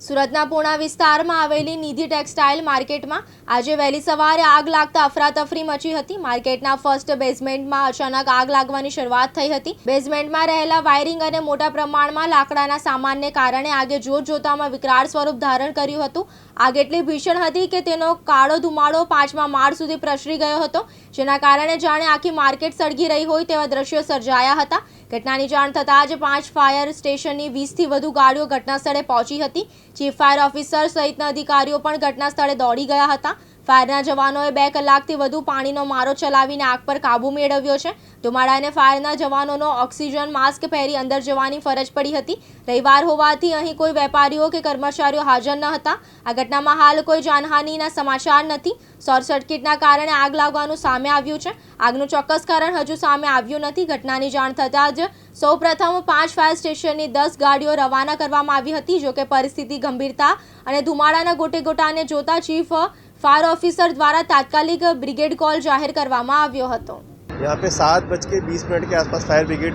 સુરતના પૂણા વિસ્તારમાં આવેલી નિધિ ટેક્સટાઇલ માર્કેટમાં આજે વહેલી સવારે આગ લાગતા અફરાતફરી મચી હતી. માર્કેટના ફર્સ્ટ બેઝમેન્ટમાં અચાનક આગ લાગવાની શરૂઆત થઈ હતી. બેઝમેન્ટમાં રહેલા વાયરિંગ અને મોટા પ્રમાણમાં લાકડાના સામાનને કારણે આગે જોત જોતામાં વિકરાળ સ્વરૂપ ધારણ કર્યું હતું. આગ એટલી ભીષણ હતી કે તેનો કાળો ધુમાડો પાંચમા માળ સુધી પ્રસરી ગયો હતો. જેના કારણે જાણે આખી માર્કેટ સળગી રહી હોય તેવા દ્રશ્યો સર્જાયા હતા. ઘટનાની જાણ થતાં જ પાંચ ફાયર સ્ટેશનની વીસથી વધુ ગાડીઓ ઘટના સ્થળે પહોંચી હતી. ચીફ ફાયર ઓફિસર સહિતના અધિકારીઓ પણ ઘટના સ્થળે દોડી ગયા હતા. ફાયરના જવાનોએ બે કલાકથી વધુ પાણીનો મારો ચલાવીને આગ પર કાબૂ મેળવ્યો છે. ધુમાડાને ફાયરના જવાનોનો ઓક્સિજન માસ્ક પહેરી અંદર જવાની ફરજ પડી હતી. રવિવાર હોવાથી અહીં કોઈ વેપારીઓ કે કર્મચારીઓ હાજર ન હતા. આ ઘટનામાં હાલ કોઈ જાનહાનિના સમાચાર નથી. શોર્ટ સર્કિટના કારણે આગ લાગવાનું સામે આવ્યું છે. આગનું ચોક્કસ કારણ હજુ સામે આવ્યું નથી. ઘટનાની જાણ થતાં જ સૌપ્રથમ પાંચ ફાયર સ્ટેશનની દસ ગાડીઓ રવાના કરવામાં આવી હતી, જોકે પરિસ્થિતિ ગંભીરતા અને ધુમાડાના ગોટે ગોટાને જોતા ચીફ फायर ऑफिसर દ્વારા તાત્કાલિક બ્રિગેડ કોલ જાહેર કરવામાં આવ્યો હતો यहाँ पे सात बज के बीस मिनट के आसपास फायर ब्रिगेड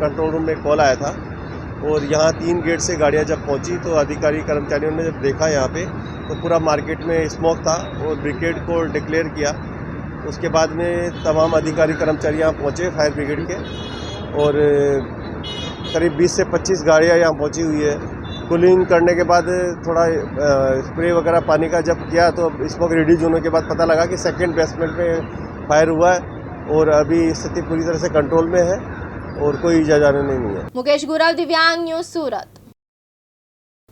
कंट्रोल रूम में कॉल आया था और यहाँ तीन गेट से गाड़ियाँ जब पहुँची तो अधिकारी कर्मचारियों ने जब देखा यहाँ पे तो पूरा मार्केट में स्मोक था और ब्रिगेड को डिक्लेयर किया उसके बाद में तमाम अधिकारी कर्मचारी यहाँ पहुँचे फायर ब्रिगेड के और अ, करीब 20 से 25 गाड़ियाँ यहाँ पहुँची हुई है कूलिंग करने के बाद, थोड़ा स्प्रे वगैरह पानी का जब किया तो स्मोक रिड्यूज होने के बाद पता लगा कि सेकेंड बेसमेंट में फायर हुआ है और अभी स्थिति पूरी तरह से कंट्रोल में है और कोई इजाजा नहीं है। मुकेश गुरव, दिव्यांग न्यूज़, सूरत।